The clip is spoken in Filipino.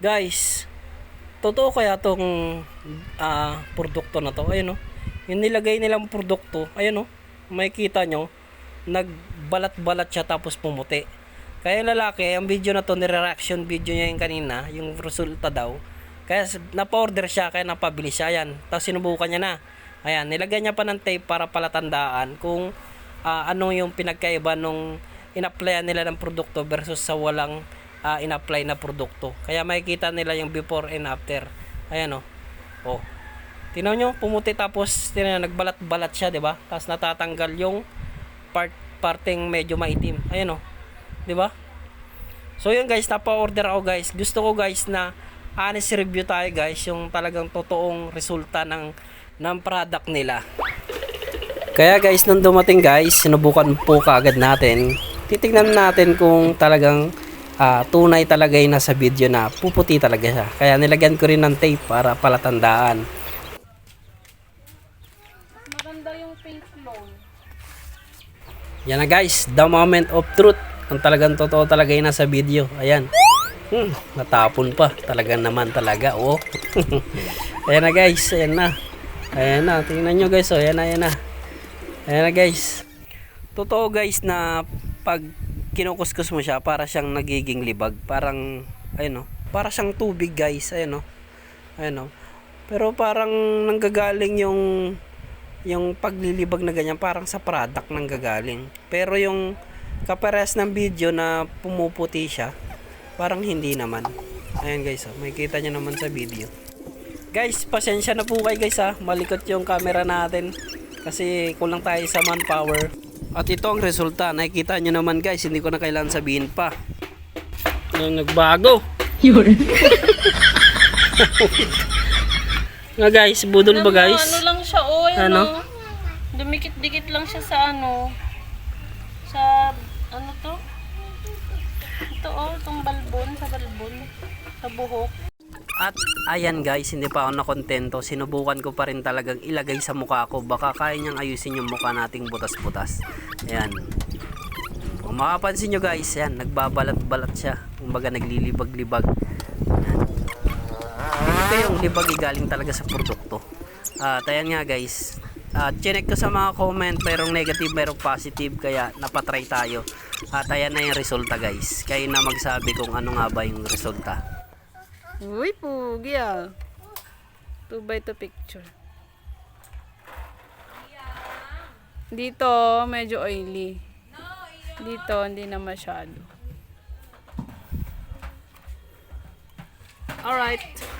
Guys, totoo kaya tong ah, produkto na to? Ayun oh. Yung nilagay nilang produkto, ayun oh. Makikita nyo, nagbalat-balat siya tapos pumuti. Kaya lalaki, ang video na to, nire-reaction video niya yung kanina, yung resulta daw. Kaya napa-order siya, kaya napabili siya. Ayan, tapos sinubukan niya na. Ayan, nilagyan niya pa ng tape para palatandaan kung ah, ano yung pinagkaiba nung in-applyan nila ng produkto versus sa walang ah, in-apply na produkto. Kaya makikita nila yung before and after. Ayan oh. Oh. Tingnan nyo, pumuti tapos nyo, nagbalat-balat siya, 'di ba? Tapos natatanggal yung part parting medyo maitim. Ayan oh. 'Di ba? So yun guys, napa-order ako guys. Gusto ko guys na honest review tayo guys, yung talagang totoong resulta ng ng product nila. Kaya guys, nung dumating guys, sinubukan po kaagad natin. Titingnan natin kung talagang ah, tunay talaga yung nasa video na puputi talaga siya. Kaya nilagyan ko rin ng tape para palatandaan. Maganda yung pink loan. Yan na guys, the moment of truth. Ang talagang totoo talaga yung nasa video. Ayan. Hmm, natapon pa. Talaga naman talaga. Oh. ayan na guys, ayan na. Ayan na, tingnan nyo guys. Oh, ayan na, ayan na. Ayan na guys. Totoo guys na pag kinukuskus mo siya, para siyang nagiging libag. Parang, ayun oh. Para siyang tubig guys. Ayan oh. Ayan oh. Pero parang nanggagaling yung yung paglilibag na ganyan parang sa product nang gagaling. Pero yung kapares ng video na pumuputi siya, parang hindi naman. Ayan guys, oh, makikita nyo naman sa video. Guys, pasensya na po kayo guys ha. Malikot yung camera natin kasi kulang tayo sa manpower. At ito ang resulta. Nakikita nyo naman guys, hindi ko na kailangan sabihin pa. Yung nagbago. Nga guys, budol ba guys? Ano lang siya, oh, Ano? ano? Dumikit-dikit lang siya sa ano. Sa, ano to? Ito, oh, itong balbon, sa balbon. Sa buhok. At ayan guys, hindi pa ako nakontento. Sinubukan ko pa rin talagang ilagay sa mukha ko. Baka kaya niyang ayusin yung mukha nating butas-butas. Ayan. Kung makapansin nyo guys, yan, nagbabalat-balat siya. Kumbaga naglilibag-libag. Ayan. Ito yung libag galing talaga sa produkto. At ayan nga guys. At chinek ko sa mga comment, mayroong negative, mayroong positive. Kaya napatry tayo. At ayan na yung resulta guys. Kayo na magsabi kung ano nga ba yung resulta. Uy, pugi ah. 2 by 2 picture. Dito, medyo oily. Dito, hindi na masyado. Alright.